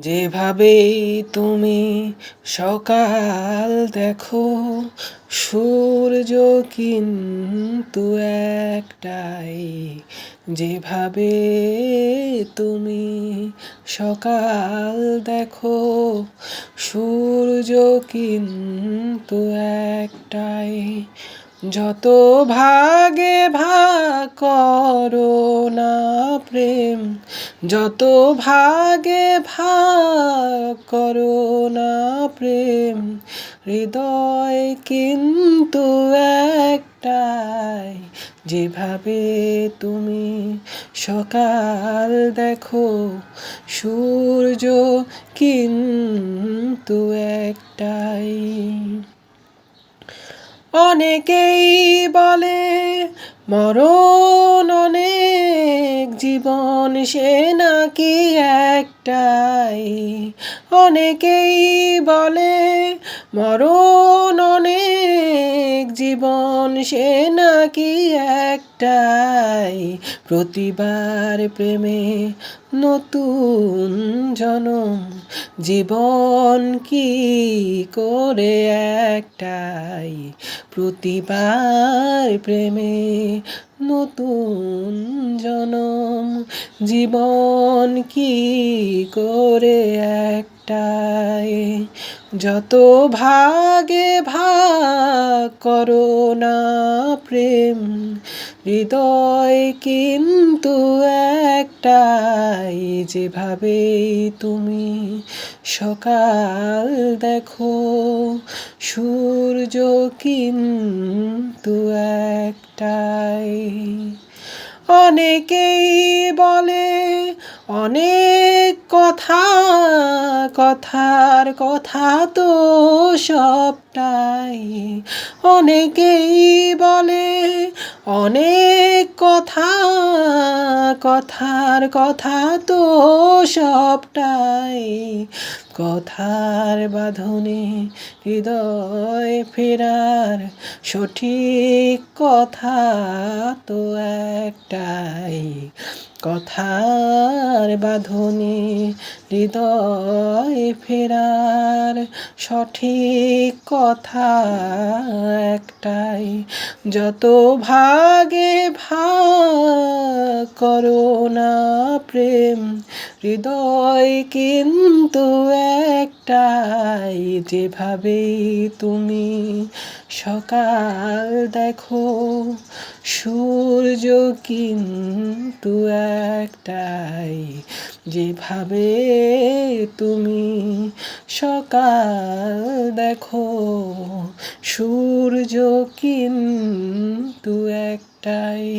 যেভাবে তুমি সকাল দেখো, সূর্য কিন্তু একটাই। যেভাবে তুমি সকাল দেখো, সূর্য কিন্তু একটাই। যত ভাগে ভাগ করো না প্রেম, যত ভাগে ভাগ করো না প্রেম, হৃদয় কিন্তু একটাই, যেভাবে তুমি সকাল দেখো, সূর্য কিন্তু একটাই। অনেকেই বলে মরণ অনেক জীবন সে নাকি একটাই। অনেকেই বলে মরণ অনেক জীবন সে নাকি একটাই। প্রতিবার প্রেমে নতুন জনম, জীবন কি করে একটাই? প্রতিবার প্রেমে নতুন জনম, জীবন কি করে একটাই? যত ভাগে ভাগ করো না প্রেম, হৃদয় কিন্তু একটাই, যেভাবে তুমি সকাল দেখো, সূর্য কিন্তু একটাই। অনেকেই বলে, অনেক কথা কথার কথা তো সবটাই অনেকেই বলে অনেক কথা কথার কথা তো সবটাই। কথার বাঁধনে হৃদয় ফেরার সঠিক কথা তো একটাই। কথার বাঁধনে হৃদয় ফেরার সঠিক কথা একটাই। যত ভাগে ভাগ করো না প্রেম, হৃদয় কিন্তু একটাই যেভাবে তুমি সকাল দেখো, সূর্য কিন্তু একটাই, যেভাবে তুমি সকাল দেখো, সূর্য কিন্তু একটাই।